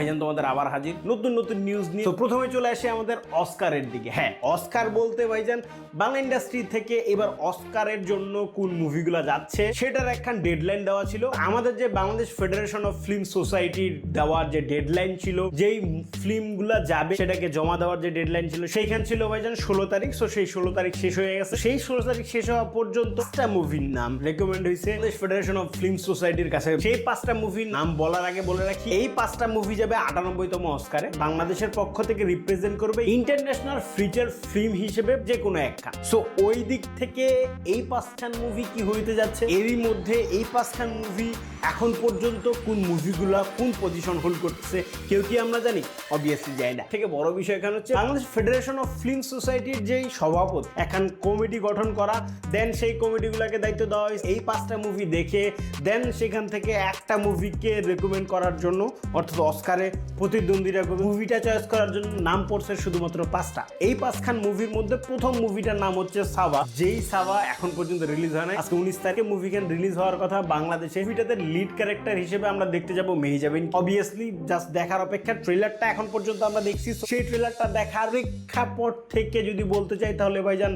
ভাইজান তোমাদের আবার হাজির। নতুন নতুন নিউজ নিয়ে। তো প্রথমে চলে আসে আমাদের অস্কারের দিকে। হ্যাঁ অস্কার বলতে ভাইজান, বাংলা ইন্ডাস্ট্রি থেকে এবার অস্কারের জন্য কোন মুভিগুলো যাচ্ছে, সেটার একখান ডেডলাইন দেওয়া ছিল। আমাদের যে বাংলাদেশ ফেডারেশন অফ ফিল্ম সোসাইটির দেওয়ার যে ডেডলাইন ছিল, যেই ফিল্মগুলো যাবে, সেটাকে জমা দেওয়ার যে ডেডলাইন ছিল, সেইখান ছিল ভাইজান ষোলো তারিখ। সো সেই ষোলো তারিখ শেষ হয়ে গেছে। সেই ষোলো তারিখ শেষ হওয়া পর্যন্ত পাঁচটা মুভির নাম রেকমেন্ড হয়েছে। বাংলাদেশ ফেডারেশন অফ ফিল্ম সোসাইটির কাছে। সেই পাঁচটা মুভির নাম বলার আগে বলে রাখি, এই পাঁচটা মুভি যাবে আটানব্বইতম অস্কারে বাংলাদেশের পক্ষ থেকে রিপ্রেজেন্ট করবে ইন্টারন্যাশনাল ফিচার ফিল্ম হিসেবে যে কোনো একটা সো ওই দিক থেকে এই পাঁচখান মুভি কি হইতে যাচ্ছে? এরই মধ্যে এই পাঁচখান মুভি এখন পর্যন্ত কোন মুভিগুলা কোন পজিশন হোল্ড করতেছে, কেউ কি আমরা জানি? অবভিয়াসলি যাই না। থেকে বড় বিষয় এখানে হচ্ছে বাংলাদেশ ফেডারেশন অফ ফিল্ম সোসাইটির যেই সভাপতি, এখন কমিটি গঠন করা দেন সেই কমিটিগুলোকে দায়িত্ব দেওয়া হয়েছে। এই পাঁচটা মুভি দেখে দেন সেখান থেকে একটা মুভিকে রেকমেন্ড করার জন্য, অর্থাৎ অস্কারে প্রতিদ্বন্দ্বীরা মুভিটা চয়েস করার জন্য নাম পড়ছে শুধুমাত্র পাঁচটা। এই পাঁচখান মুভির মধ্যে প্রথম মুভিটার নাম হচ্ছে সাবা। যেই সাবা এখন পর্যন্ত রিলিজ হয় না আজকে উনিশ তারিখে মুভিখান রিলিজ হওয়ার কথা বাংলাদেশে। মুভিটাতে লিড ক্যারেক্টার হিসেবে আমরা দেখতে যাব মেহিজাবিন অবভিয়াসলি জাস্ট দেখার অপেক্ষা ট্রেলারটা এখন পর্যন্ত আমরা দেখছি। সেই ট্রেলারটা দেখার প্রেক্ষাপট থেকে যদি বলতে চাই তাহলে ভাইজান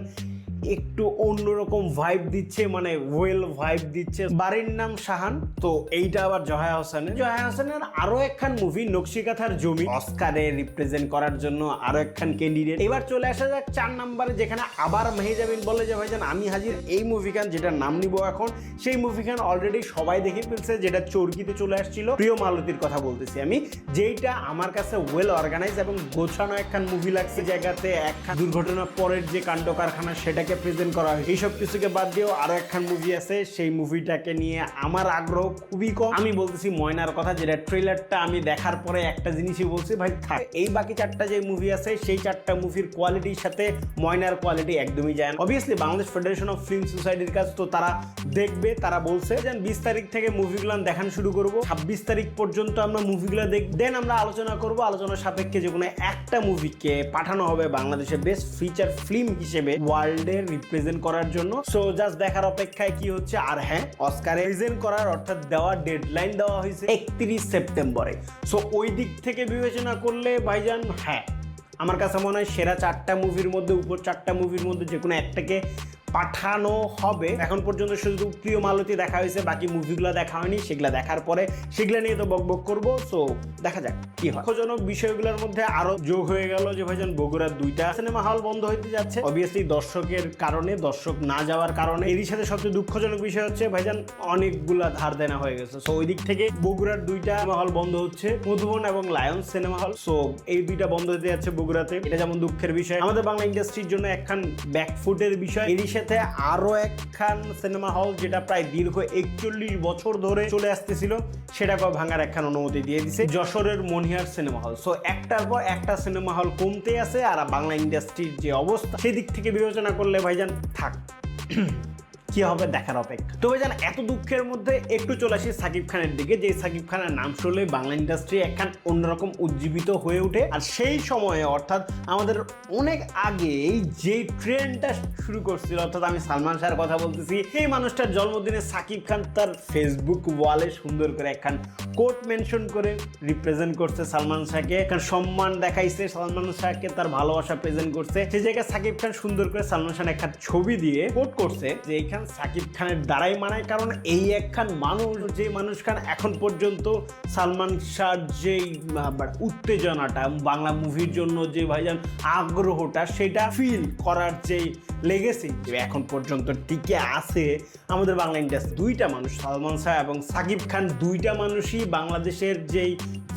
একটু অন্যরকম ভাইব দিচ্ছে মানে ওয়েল ভাইব দিচ্ছে। বাড়ির নাম শাহান, তো এইটা আবার জয়া হোসেনের। জয়া হোসেনের আরও একখান মুভি নকশিকাথার জমি। অস্কারে রিপ্রেজেন্ট করার জন্য আরও একখান ক্যান্ডিডেট এবার চলে আসা যাক চার নাম্বারে, যেখানে আবার মেহেজাবিন বলে যে, ভাইজান, আমি হাজির এই মুভিখান যেটা নাম নিব এখন। সেই মুভিখান অলরেডি সবাই দেখে ফেলছে, যেটা চর্কিতে চলে আসছিল। প্রিয় মালতির কথা বলতেছি আমি, যেইটা আমার কাছে ওয়েল অর্গানাইজ এবং গোছানো একখান মুভি লাগছে জায়গাতে। একখান দুর্ঘটনার পরের যে কাণ্ড কারখানা সেটাকে প্রেজেন্ট করা হয় এইসব কিছুকে বাদ দিয়েও আরও একখান মুভি আছে। সেই মুভিটাকে নিয়ে আমার আগ্রহ খুবই কম। আমি বলতেছি ময়নার কথা, যেটা ট্রেলারটা আমি দেখার পরে একটা জিনিসই বলছি, ভাই, থাক। এই বাকি চারটা যে মুভি আছে, সেই চারটা মুভির কোয়ালিটির সাথে ময়নার কোয়ালিটি একদমই যায় না। Obviously Bangladesh federation of film সোসাইটির কাছে তো তারা দেখবে, তারা বলছে যে বিশ তারিখ থেকে মুভিগুলো দেখানো শুরু করব। ছাব্বিশ তারিখ পর্যন্ত আমরা মুভিগুলো দেখ দেন আমরা আলোচনা করব। আলোচনা সাপেক্ষে যে কোনো একটা মুভিকে পাঠানো হবে বাংলাদেশের বেস্ট ফিচার ফিল্ম হিসেবে রিপ্রেজেন্ট করার জন্য। সো জাস্ট দেখার অপেক্ষায় কি হচ্ছে? আর হ্যাঁ অস্কারে প্রেজেন্ট করার, অর্থাৎ দেওয়ার ডেডলাইন দেওয়া হয়েছে একত্রিশ সেপ্টেম্বরে। সো ওই দিক থেকে বিবেচনা করলে, ভাইজান হ্যাঁ আমার কাছে মনে হয় সেরা চারটা মুভির মধ্যে, উপর চারটা মুভির মধ্যে যে কোনো একটাকে পাঠানো হবে। এখন পর্যন্ত শুধু প্রিয় মালতী দেখা হয়েছে, বাকি মুভিগুলো দেখা হয়নি, সেগুলো দেখার পরে সেগুলো নিয়ে তো বকবক করব সো দেখা যাক কি দুঃখজনক বিষয়গুলোর মধ্যে আরও যোগ হয়ে গেল যে ভাইজান, বগুড়ার দুইটা সিনেমা হল বন্ধ হইতে যাচ্ছে। অবভিয়াসলি দর্শকের কারণে, দর্শক না যাওয়ার কারণে। এরই সাথে সবচেয়ে দুঃখজনক বিষয় হচ্ছে ভাইজান, অনেকগুলা ধার দেনা হয়ে গেছে। সো ওই দিক থেকে বগুড়ার দুইটা সিনেমা হল বন্ধ হচ্ছে, মধুবন এবং লায়ন্স সিনেমা হল সো এই দুইটা বন্ধ হতে যাচ্ছে বগুড়াতে। এটা যেমন দুঃখের বিষয়। আমাদের বাংলা ইন্ডাস্ট্রির জন্য একখান ব্যাকফুটের বিষয়। এরই সাথে আরও একখান সিনেমা হল যেটা প্রায় দীর্ঘ একচল্লিশ বছর ধরে চলে আসতেছিল, সেটাকেও ভাঙার একখান অনুমতি দিয়ে দিছে যশোরের মনিহার সিনেমা হল। সো একটার পর একটা সিনেমা হল কমতে আছে আর বাংলা ইন্ডাস্ট্রির যে অবস্থা, সেদিক থেকে বিবেচনা করলে ভাইজান, থাক। কি হবে দেখার অপেক্ষা। তো ভাইজান এত দুঃখের মধ্যে একটু চলে আসি সাকিব খানের দিকে, যে সাকিব খানের নাম শুনলে বাংলা ইন্ডাস্ট্রি একখান অন্যরকম উজ্জীবিত হয়ে ওঠে। আর সেই সময়ে, অর্থাৎ আমাদের অনেক আগে এই যে ট্রেন্ডটা শুরু করছিল, অর্থাৎ আমি সালমান শাহর কথা বলতেছি এই মানুষটার জন্মদিনে সাকিব খান তার ফেসবুক ওয়ালে সুন্দর করে একখান কোট মেনশন করে রিপ্রেজেন্ট করছে সালমান শাহকে, একখান সম্মান দেখাইছে সালমান শাহকে, তার ভালোবাসা প্রেজেন্ট করছে। সেই জায়গায় সাকিব খান সুন্দর করে সালমান শাহ একখান ছবি দিয়ে কোট করছে যে, এইখান সাকিব খানের দ্বারাই মানায়, কারণ এই একখান মানুষ, যে মানুষ খান এখন পর্যন্ত সালমান শাহর যেই উত্তেজনাটা, বাংলা মুভির জন্য যে ভাইজান আগ্রহটা, সেটা ফিল করার যেই লেগেসি এখন পর্যন্ত টিকে আছে, আমাদের বাংলা ইন্ডাস্ট্রি দুইটা মানুষ, সালমান শাহ এবং সাকিব খান দুইটা মানুষই বাংলাদেশের যেই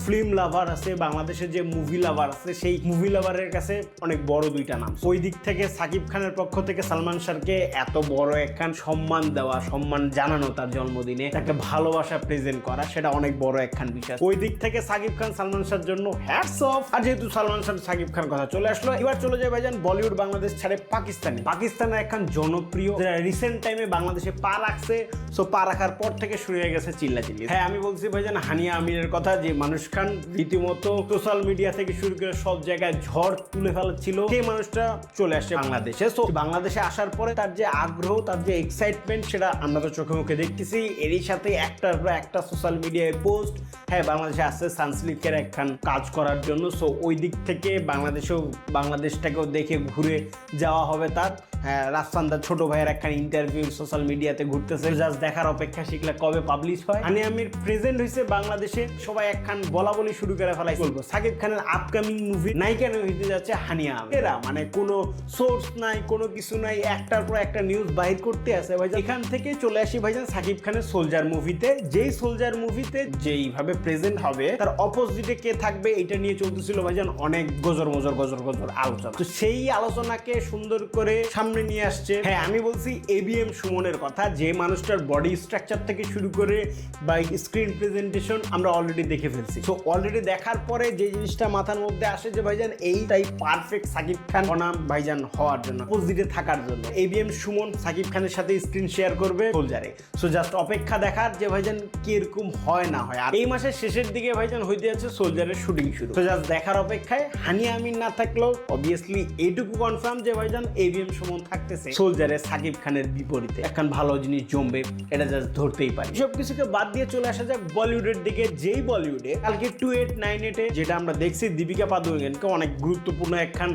ফিল্ম লাভার আছে, বাংলাদেশের যে মুভি লাভার আছে, সেই মুভি লাভারের কাছে অনেক বড় দুইটা নাম। ওই দিক থেকে সাকিব খানের পক্ষ থেকে সালমান শাহকে এত বড় একখান সম্মান দেওয়া, সম্মান জানানো তার জন্মদিনে, তাকে ভালোবাসা প্রেজেন্ট করা, সেটা অনেক বড় একখান বিষয়। ওই দিক থেকে সাকিব খান সালমান শাহর জন্য হ্যাটস অফ আর যেহেতু সালমান শাহ সাকিব খান কথা চলে আসলো, এবার চলে যায় ভাইজান বলিউড বাংলাদেশ ছাড়ে পাকিস্তানে। পাকিস্তানের একখান জনপ্রিয়, যারা রিসেন্ট টাইমে বাংলাদেশে পা রাখছে সো পা রাখার পর থেকে শুরু হয়ে গেছে চিল্লা চিল্লি হ্যাঁ আমি বলছি ভাইজান হানিয়া আমিরের কথা, যে মানুষ খান রীতিমতো সোশ্যাল মিডিয়া থেকে শুরু করে সব জায়গায় ঝড় তুলে ফেলাচ্ছিল। সেই মানুষটা চলে আসে বাংলাদেশে। তো বাংলাদেশে আসার পরে তার যে আগ্রহ, তার যে এক্সাইটমেন্ট সেটা আমরা তো চোখে মুখে দেখতেছি। এরই সাথে একটার পর একটা সোশ্যাল মিডিয়ায় পোস্ট হ্যাঁ বাংলাদেশে আসছে সানসিল্কের একখান কাজ করার জন্য। সো ওই দিক থেকে বাংলাদেশেও, বাংলাদেশটাকেও দেখে ঘুরে যাওয়া হবে তার। হ্যাঁ রাফসান্দার ছোট ভাইয়ের একখান ইন্টারভিউ সোশ্যাল মিডিয়াতে ঘুরতেছে। জাস্ট দেখার অপেক্ষা শিখলে কবে পাবলিশ হয়? মানে আমি প্রেজেন্ট হয়েছে বাংলাদেশে, সবাই একখান বলা বলি শুরু করে ফেলাই। বলব? সাকিব খানের আপকামিং মুভি নায়িকা হইতে যাচ্ছে হানিয়া এরা মানে কোনো সোর্স নাই, কোনো কিছু নাই, একটার পর একটা নিউজ বাহির করতে আছে। ভাইজান, এখান থেকে চলে আসি ভাইজান সাকিব খানের সোলজার মুভিতে যেই সোলজার মুভিতে যেইভাবে প্রেজেন্ট হবে, তার অপোজিটে কে থাকবে এটা নিয়ে চলতেছিল ভাইজান অনেক গজর মজর, গজর গজর আলোচনা। তো সেই আলোচনাকে সুন্দর করে সামনে নিয়ে আসছে। হ্যাঁ আমি বলছি এবিএম সুমনের কথা। যে মানুষটার বডি স্ট্রাকচার থেকে শুরু করে বা স্ক্রিন প্রেজেন্টেশন আমরা অলরেডি দেখে ফেলছি। তো অলরেডি দেখার পরে যে জিনিসটা মাথার মধ্যে আসে যে, ভাইজান এইটাই পারফেক্ট সাকিব খান বনাম ভাইজান হওয়ার জন্য অপোজিটে থাকার জন্য। এবিএম সুমন সাকিব খানের সাথে স্ক্রিন শেয়ার করবে সোলজারে। সো জাস্ট অপেক্ষা দেখার যে, ভাইজান, কীরকম হয় না হয়? আর এই মাসের শেষের দিকে ভাইজান হইতে যাচ্ছে সোলজারের শুটিং শুরু। তো জাস্ট দেখার অপেক্ষায় হানি আমিন না থাকলেও অবভিয়াসলি এইটুকু কনফার্ম যে, ভাইজান এবিএম সুমন থাকতেছে। সোলজারে সাকিব খানের বিপরীতে। এখন ভালো জিনিস জমবে এটা জাস্ট ধরতেই পারি। সব কিছুকে বাদ দিয়ে চলে আসা যাক বলিউডের দিকে। যেই বলিউডে কালকে টু এইট নাইন এইটে যেটা আমরা দেখছি দীপিকা পাদুকনকে অনেক গুরুত্বপূর্ণ একখান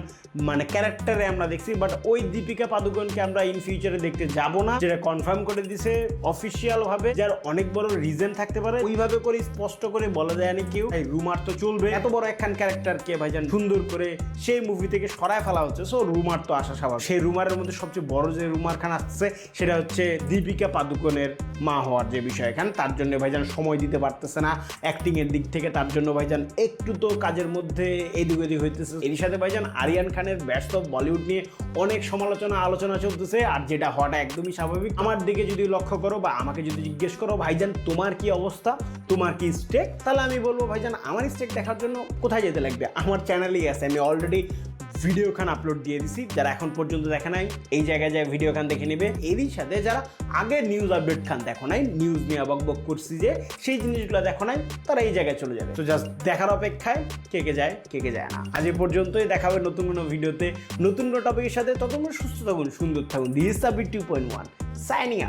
মানে ক্যারেক্টারে আমরা দেখছি বাট ওই দীপিকা পাদুকনকে আমরা ইন ফিউচারে দেখতে যাব না যেটা কনফার্ম করে দিছে অফিসিয়াল ভাবে। যার অনেক বড় রিজন থাকতে পারে। ওইভাবে করে স্পষ্ট করে বলা যায় না কেউ। এই রুমার তো চলবে। এত বড় একখান ক্যারেক্টারকে ভাইজান সুন্দর করে সেই মুভি থেকে সরায় ফেলা হচ্ছে। সো রুমার তো আসা স্বাভাবিক। সেই রুমারের মধ্যে সবচেয়ে বড় যে রুমার খান আসছে, সেটা হচ্ছে দীপিকা পাদুকোনের মা হওয়ার যে বিষয় এখান তার জন্য ভাইজান সময় দিতে পারতেছে না অ্যাক্টিং এর দিক থেকে, তার জন্য ভাইজান একটু তো কাজের মধ্যে এদিক ওদিক হইতেছে। এর সাথে ভাইজান আরিয়ান খানের ব্যস্ত বলিউড নিয়ে অনেক সমালোচনা, আলোচনা চলতেছে, আর যেটা হওয়াটা একদমই স্বাভাবিক। আমার দিকে যদি লক্ষ্য করো বা আমাকে যদি জিজ্ঞেস করো, ভাইজান তোমার কি অবস্থা? তোমার কি স্টেক তাহলে আমি বলব, ভাইজান আমার স্টেক দেখার জন্য কোথায় যেতে লাগবে? আমার চ্যানেলেই আছে, আমি অলরেডি ভিডিও খান আপলোড দিয়ে দিছি। যারা এখন পর্যন্ত দেখে নাই, এই জায়গায় যায় ভিডিও খান দেখে নেবে। এরই সাথে যারা আগে নিউজ আপডেট খান দেখো নাই নিউজ নিয়ে বক বক করছি যে, সেই জিনিসগুলো দেখো নাই, তারা এই জায়গায় চলে যাবে। তো জাস্ট দেখার অপেক্ষায় কে কে যায়, কে কে যায় না। আজ এ পর্যন্তই, দেখা হবে নতুন কোনো ভিডিওতে। নতুন কোনো টপিকের সাথে, ততক্ষণ সুস্থ থাকুন, সুন্দর থাকুন। This the two point one signing